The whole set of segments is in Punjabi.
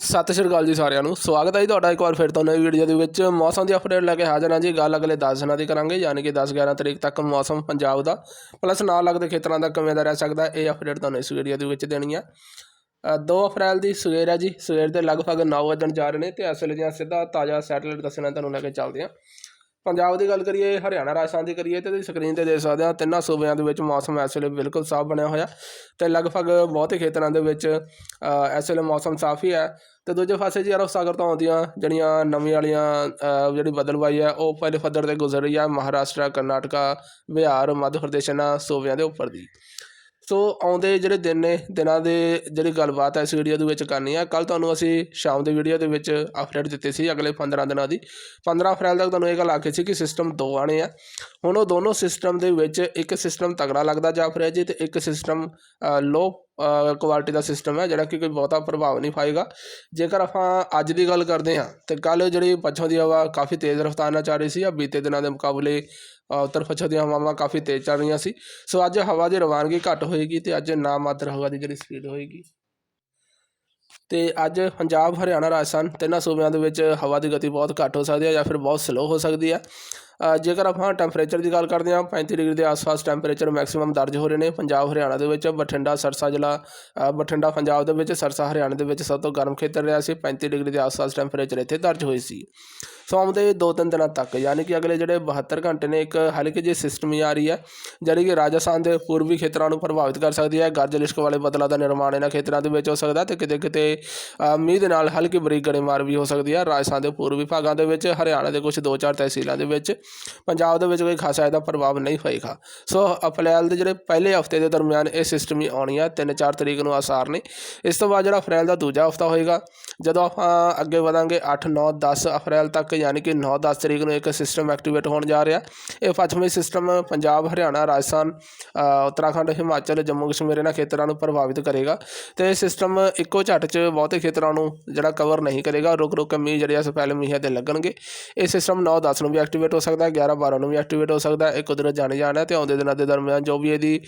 ਸਤਿ ਸ਼੍ਰੀ ਅਕਾਲ ਜੀ ਸਾਰਿਆਂ ਨੂੰ। ਸਵਾਗਤ ਹੈ ਜੀ ਤੁਹਾਡਾ ਇੱਕ ਵਾਰ ਫਿਰ ਤੋਂ ਨਵੀਂ ਵੀਡੀਓ ਦੇ ਵਿੱਚ। ਮੌਸਮ ਦੀ ਅਪਡੇਟ ਲੈ ਕੇ ਹਾਜ਼ਰ ਹਾਂ ਜੀ। ਗੱਲ ਅਗਲੇ 10 ਦਿਨਾਂ ਦੀ ਕਰਾਂਗੇ ਯਾਨੀ ਕਿ 10 11 ਤਰੀਕ ਤੱਕ ਮੌਸਮ ਪੰਜਾਬ ਦਾ। ਪਲੱਸ ਨਾਲ ਲੱਗਦੇ ਖੇਤਰਾਂ ਦਾ ਕਿਵੇਂ ਦਾ ਰਹਿ ਸਕਦਾ ਇਹ ਅਪਡੇਟ ਤੁਹਾਨੂੰ ਇਸ ਵੀਡੀਓ ਦੇ ਵਿੱਚ ਦੇਣੀ ਹੈ ਅ, 2 ਅਪ੍ਰੈਲ ਦੀ ਸਵੇਰ ਹੈ ਜੀ। ਸਵੇਰ ਦੇ ਲਗਭਗ 9 ਵਜਣ ਜਾ ਰਹੇ ਨੇ ਤੇ ਅਸਲ ਦੀਆਂ ਸਿੱਧਾ ਤਾਜ਼ਾ ਸੈਟੇਲਾਈਟ ਦੱਸਣਾ ਤੁਹਾਨੂੰ ਲੈ ਕੇ ਚੱਲਦੇ ਹਾਂ। ਪੰਜਾਬ ਦੀ ਗੱਲ ਕਰੀਏ, ਹਰਿਆਣਾ, ਰਾਜਸਥਾਨ ਦੀ ਕਰੀਏ ਤੇ ਸਕਰੀਨ ਤੇ ਦੇਖ ਸਕਦੇ ਹਾਂ ਤਿੰਨਾਂ ਸੂਬਿਆਂ ਦੇ ਵਿੱਚ ਮੌਸਮ ਇਸ ਵੇਲੇ ਬਿਲਕੁਲ ਸਾਫ਼ ਬਣਿਆ ਹੋਇਆ ਤੇ ਲਗਭਗ ਬਹੁਤੇ ਖੇਤਰਾਂ ਦੇ ਵਿੱਚ ਇਸ ਵੇਲੇ ਮੌਸਮ ਸਾਫ਼ ਹੀ ਹੈ। ਤੇ ਦੂਜੇ ਪਾਸੇ ਜੀ ਅਰਬ ਸਾਗਰ ਤੋਂ ਆਉਂਦੀਆਂ ਜਿਹੜੀਆਂ ਨਵੀਂ ਵਾਲੀਆਂ ਜਿਹੜੀ ਬਦਲਵਾਈ ਹੈ, ਉਹ ਪਹਿਲੇ ਫੱਦਰ ਤੇ ਗੁਜ਼ਰ ਰਹੀ ਹੈ ਮਹਾਰਾਸ਼ਟਰ, ਕਰਨਾਟਕਾ, ਬਿਹਾਰ, ਮੱਧ ਪ੍ਰਦੇਸ਼ ਇਹਨਾਂ ਸੂਬਿਆਂ ਦੇ ਉੱਪਰ ਦੀ। ਸੋ ਆਉਂਦੇ ਜਿਹੜੇ ਦਿਨ ਨੇ, ਦਿਨਾਂ ਦੇ ਜਿਹੜੀ ਗੱਲਬਾਤ ਹੈ ਇਸ ਵੀਡੀਓ ਦੇ ਵਿੱਚ ਕਰਨੀ ਆ। ਕੱਲ ਤੁਹਾਨੂੰ ਅਸੀਂ ਸ਼ਾਮ ਦੇ ਵੀਡੀਓ ਦੇ ਵਿੱਚ ਅਪਡੇਟ ਦਿੱਤੀ ਸੀ ਅਗਲੇ 15 ਦਿਨਾਂ ਦੀ। 15 ਅਪ੍ਰੈਲ ਤੱਕ ਤੁਹਾਨੂੰ ਇਹ ਗੱਲ ਆਖੀ ਸੀ ਕਿ ਸਿਸਟਮ ਦੋ ਆਣੇ ਆ। ਹੁਣ ਉਹ ਦੋਨੋਂ ਸਿਸਟਮ ਦੇ ਵਿੱਚ ਇੱਕ ਸਿਸਟਮ ਤਗੜਾ ਲੱਗਦਾ ਜਾਫ ਰਿਹਾ ਜੀ ਤੇ ਇੱਕ ਸਿਸਟਮ ਲੋ ਕੁਆਲਿਟੀ ਦਾ ਸਿਸਟਮ ਹੈ ਜਿਹੜਾ ਕਿ ਕੋਈ ਬਹੁਤਾ ਪ੍ਰਭਾਵ ਨਹੀਂ ਪਾਏਗਾ। ਜੇਕਰ ਆਪਾਂ ਅੱਜ ਦੀ ਗੱਲ ਕਰਦੇ ਹਾਂ, ਤੇ ਕੱਲ ਜਿਹੜੀ ਪੱਛਮ ਦੀ ਹਵਾ ਕਾਫੀ ਤੇਜ਼ ਰਫ਼ਤਾਰ ਨਾਲ ਚੱਲ ਰਹੀ ਸੀ ਆ ਬੀਤੇ ਦਿਨਾਂ ਦੇ ਮੁਕਾਬਲੇ ਉੱਤਰ ਪੱਛਮ ਦੀਆਂ ਹਵਾਵਾਂ ਕਾਫੀ ਤੇਜ਼ ਚੱਲ ਰਹੀਆਂ ਸੀ। ਸੋ ਅੱਜ ਹਵਾ ਦੀ ਰਵਾਨਗੀ ਘੱਟ ਹੋਏਗੀ ਤੇ ਅੱਜ ਨਾ ਮਾਤਰ ਹਵਾ ਦੀ ਜਿਹੜੀ ਸਪੀਡ ਹੋਏਗੀ। ਤੇ ਅੱਜ ਪੰਜਾਬ, ਹਰਿਆਣਾ, ਰਾਜਸਥਾਨ ਤਿੰਨਾਂ ਸੂਬਿਆਂ ਦੇ ਵਿੱਚ ਹਵਾ ਦੀ ਗਤੀ ਬਹੁਤ ਘੱਟ ਹੋ ਸਕਦੀ ਹੈ ਜਾਂ ਫਿਰ ਬਹੁਤ ਸਲੋ ਹੋ ਸਕਦੀ ਹੈ। ਜੇਕਰ ਆਪਾਂ ਟੈਂਪਰੇਚਰ ਦੀ ਗੱਲ ਕਰਦੇ ਹਾਂ 35 ਡਿਗਰੀ ਦੇ ਆਸ-ਪਾਸ ਟੈਂਪਰੇਚਰ ਮੈਕਸਿਮਮ ਦਰਜ ਹੋ ਰਹੇ ਨੇ ਪੰਜਾਬ, ਹਰਿਆਣਾ ਦੇ ਵਿੱਚ, ਬਠਿੰਡਾ, ਸਰਸਾ ਜ਼ਿਲ੍ਹਾ ਬਠਿੰਡਾ, ਪੰਜਾਬ ਦੇ ਵਿੱਚ, ਸਰਸਾ, ਹਰਿਆਣਾ ਦੇ ਵਿੱਚ ਸਭ ਤੋਂ ਗਰਮ ਖੇਤਰ ਰਿਹਾ ਸੀ 35 ਡਿਗਰੀ ਦੇ ਆਸ-ਪਾਸ ਟੈਂਪਰੇਚਰ ਇੱਥੇ ਦਰਜ ਹੋਏ ਸੀ। ਸੋ ਆਉਂਦੇ 2-3 ਦਿਨਾਂ ਤੱਕ, ਯਾਨੀ ਕਿ ਅਗਲੇ ਜਿਹੜੇ 72 ਘੰਟੇ ਨੇ, ਇੱਕ ਹਲਕੀ ਜਿਹੀ ਸਿਸਟਮੀ ਆ ਰਹੀ ਹੈ ਜਿਹੜੀ ਕਿ ਰਾਜਸਥਾਨ ਦੇ ਪੂਰਬੀ ਖੇਤਰਾਂ ਨੂੰ ਪ੍ਰਭਾਵਿਤ ਕਰ ਸਕਦੀ ਹੈ। ਗਰਜ ਲਿਸ਼ਕ ਵਾਲੇ ਬੱਦਲਾਂ ਦਾ ਨਿਰਮਾਣ ਇਹਨਾਂ ਖੇਤਰਾਂ ਦੇ ਵਿੱਚ ਹੋ ਸਕਦਾ ਤੇ ਕਿਤੇ ਕਿਤੇ ਮੀਂਹ ਦੇ ਨਾਲ ਹਲਕੀ ਬਰੀਕ ਗੜੇਮਾਰ ਵੀ ਹੋ ਸਕਦੀ ਹੈ। ਰਾਜਸਥਾਨ ਦੇ ਪੂਰਬੀ ਭਾਗਾਂ ਦੇ ਵਿੱਚ, ਹਰਿਆਣਾ ਦੇ ਕੁਝ 2-4 ਤਹਿਸੀਲਾਂ ਦੇ ਵਿੱਚ ਪੰਜਾਬ ਦੇ ਵਿੱਚ ਕੋਈ ਖਾਸਾ ਇਹਦਾ ਪ੍ਰਭਾਵ ਨਹੀਂ ਹੋਏਗਾ। ਸੋ ਅਪ੍ਰੈਲ ਦੇ ਜਿਹੜੇ ਪਹਿਲੇ ਹਫ਼ਤੇ ਦੇ ਦਰਮਿਆਨ ਇਹ ਸਿਸਟਮ ਹੀ ਆਉਣੀ ਆ 3-4 ਤਰੀਕ ਨੂੰ ਆਸਾਰ ਨੇ। ਇਸ ਤੋਂ ਬਾਅਦ ਜਿਹੜਾ ਅਪ੍ਰੈਲ ਦਾ ਦੂਜਾ ਹਫਤਾ ਹੋਏਗਾ, ਜਦੋਂ ਆਪਾਂ ਅੱਗੇ ਵਧਾਂਗੇ 8 9 10 ਅਪ੍ਰੈਲ ਤੱਕ ਯਾਨੀ ਕਿ 9 10 ਤਰੀਕ ਨੂੰ ਇੱਕ ਸਿਸਟਮ ਐਕਟੀਵੇਟ ਹੋਣ ਜਾ ਰਿਹਾ। ਇਹ ਪੱਛਮੀ ਸਿਸਟਮ ਪੰਜਾਬ, ਹਰਿਆਣਾ, ਰਾਜਸਥਾਨ ਉੱਤਰਾਖੰਡ, ਹਿਮਾਚਲ, ਜੰਮੂ ਕਸ਼ਮੀਰ ਇਹਨਾਂ ਖੇਤਰਾਂ ਨੂੰ ਪ੍ਰਭਾਵਿਤ ਕਰੇਗਾ। ਤੇ ਇਹ ਸਿਸਟਮ ਇੱਕੋ ਝੱਟ 'ਚ ਬਹੁਤੇ ਖੇਤਰਾਂ ਨੂੰ ਜਿਹੜਾ ਕਵਰ ਨਹੀਂ ਕਰੇਗਾ। ਰੁਕ ਰੁਕ ਕੇ ਮੀਂਹ ਜਿਹੜੇ ਆ, ਸਪੈਲ ਮੀਂਹਾਂ ਤੇ ਲੱਗਣਗੇ। ਇਹ ਸਿਸਟਮ 9 10 ਨੂੰ ਵੀ ਐਕਟੀਵੇਟ ਹੋ ਸਕਦਾ ਸਕਦਾ 11 12 ਨੂੰ ਵੀ ਐਕਟੀਵੇਟ ਹੋ ਸਕਦਾ ਇਹ ਕੁਦਰਤ ਜਾਣੇ ਜਾਣਾ ਹੈ ਤੇ ਆਉਂਦੇ ਦਿਨਾਂ ਦੇ ਦਰਮਿਆਨ ਜੋ ਵੀ ਇਹਦੀ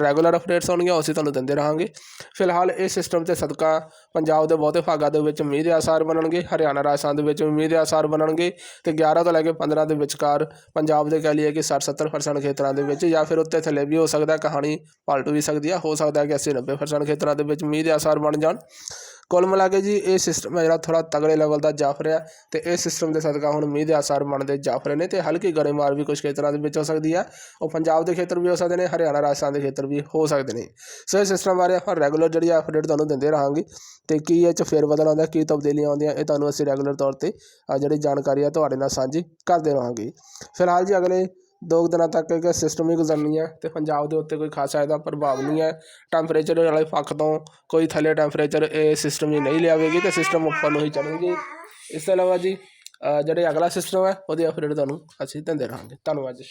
ਰੈਗੂਲਰ ਅਪਡੇਟਸ ਹੋਣਗੀਆਂ, ਉਹ ਅਸੀਂ ਤੁਹਾਨੂੰ ਦਿੰਦੇ ਰਹਾਂਗੇ। ਫਿਲਹਾਲ ਇਹ ਸਿਸਟਮ ਤੇ ਸਦਕਾ ਪੰਜਾਬ ਦੇ ਬਹੁਤੇ ਭਾਗਾਂ ਦੇ ਵਿੱਚ ਮੀਂਹ ਦੇ ਆਸਾਰ ਬਣਨਗੇ, ਹਰਿਆਣਾ, ਰਾਜਸਥਾਨ ਦੇ ਵਿੱਚ ਵੀ ਮੀਂਹ ਦੇ ਆਸਾਰ ਬਣਨਗੇ ਤੇ 11 ਤੋਂ ਲੈ ਕੇ 15 ਦੇ ਵਿਚਕਾਰ ਪੰਜਾਬ ਦੇ ਕਹਿ ਲਈਏ ਕਿ 60 70% ਖੇਤਰਾਂ ਦੇ ਵਿੱਚ ਜਾਂ ਫਿਰ ਉੱਤੇ ਥੱਲੇ ਵੀ ਹੋ ਸਕਦਾ, ਕਹਾਣੀ ਪਲਟ ਵੀ ਸਕਦੀ ਹੈ ਹੋ ਸਕਦਾ ਕਿ 80 90% ਖੇਤਰਾਂ ਦੇ ਵਿੱਚ ਮੀਂਹ ਦੇ ਆਸਾਰ ਬਣ ਜਾਣ। ਕੁੱਲ ਮਿਲਾ ਕੇ ਜੀ ਇਹ ਸਿਸਟਮ ਹੈ ਜਿਹੜਾ ਥੋੜਾ ਤਗੜੇ ਲੈਵਲ ਦਾ ਜਾਫ ਰਿਹਾ ਤੇ ਇਹ ਸਿਸਟਮ ਦੇ ਸਦਕਾ ਹੁਣ ਮੀਂਹ ਦੇ ਆਸਾਰ ਬਣਦੇ ਜਾਫ ਰਹੇ ਨੇ ਤੇ ਹਲਕੀ ਗੜੇਮਾਰ ਵੀ ਕੁਝ ਖੇਤਰਾਂ ਦੇ ਵਿੱਚ ਹੋ ਸਕਦੀ ਹੈ ਉਹ ਪੰਜਾਬ ਦੇ ਖੇਤਰ ਵੀ ਹੋ ਸਕਦੇ ਨੇ, ਹਰਿਆਣਾ, ਰਾਜਸਥਾਨ ਦੇ ਖੇਤਰ ਵੀ ਹੋ ਸਕਦੇ ਨੇ। ਸੋ ਇਹ ਸਿਸਟਮ ਬਾਰੇ ਆਪਾਂ ਰੈਗੂਲਰ ਜਿਹੜੀ ਅਪਡੇਟ ਤੁਹਾਨੂੰ ਦਿੰਦੇ ਰਹਾਂਗੇ ਤੇ ਕੀ ਇਹ ਚ ਫੇਰ ਬਦਲ ਆਉਂਦਾ, ਕੀ ਤਬਦੀਲੀਆਂ ਆਉਂਦੀਆਂ ਇਹ ਤੁਹਾਨੂੰ ਅਸੀਂ ਰੈਗੂਲਰ ਤੌਰ ਤੇ ਜਿਹੜੀ ਜਾਣਕਾਰੀ ਆ ਤੁਹਾਡੇ ਨਾਲ ਸਾਂਝੀ ਕਰਦੇ ਰਹਾਂਗੇ। ਫਿਲਹਾਲ ਜੀ ਅਗਲੇ ਦੋ ਕੁ ਦਿਨਾਂ ਤੱਕ ਇੱਕ ਸਿਸਟਮ ਹੀ ਗੁਜ਼ਰਨੀ ਹੈ ਅਤੇ ਪੰਜਾਬ ਦੇ ਉੱਤੇ ਕੋਈ ਖਾਸਾ ਇਹਦਾ ਪ੍ਰਭਾਵ ਨਹੀਂ ਹੈ। ਟੈਂਪਰੇਚਰ ਵਾਲੇ ਪੱਖ ਤੋਂ ਕੋਈ ਥੱਲੇ ਟੈਂਪਰੇਚਰ ਇਹ ਸਿਸਟਮ ਹੀ ਨਹੀਂ ਲਿਆਵੇਗੀ ਅਤੇ ਸਿਸਟਮ ਉੱਪਰ ਨੂੰ ਹੀ ਚੜ੍ਹਨਗੇ ਇਸ ਤੋਂ ਇਲਾਵਾ ਜੀ ਅ, ਜਿਹੜੇ ਅਗਲਾ ਸਿਸਟਮ ਹੈ ਉਹਦੀ ਅਪਡੇਟ ਤੁਹਾਨੂੰ ਅਸੀਂ ਦਿੰਦੇ ਰਹਾਂਗੇ। ਧੰਨਵਾਦ ਜੀ।